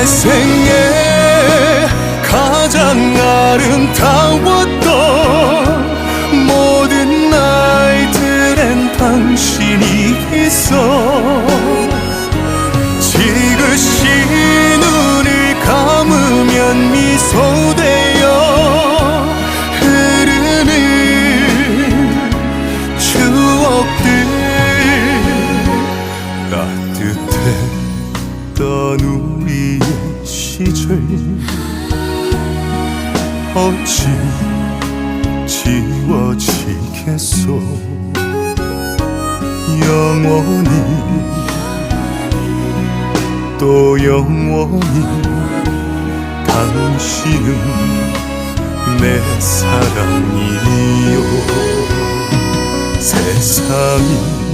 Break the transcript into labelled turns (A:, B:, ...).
A: 내 생에 가장 아름다웠던 모든 날들엔 당신이 있어. 지그시 눈을 감으면 미소되어 흐르는 추억들 따뜻 했던 우리의 시절 어찌 지워지겠소? 영원히 또 영원히 당신은 내 사랑이요. 세상이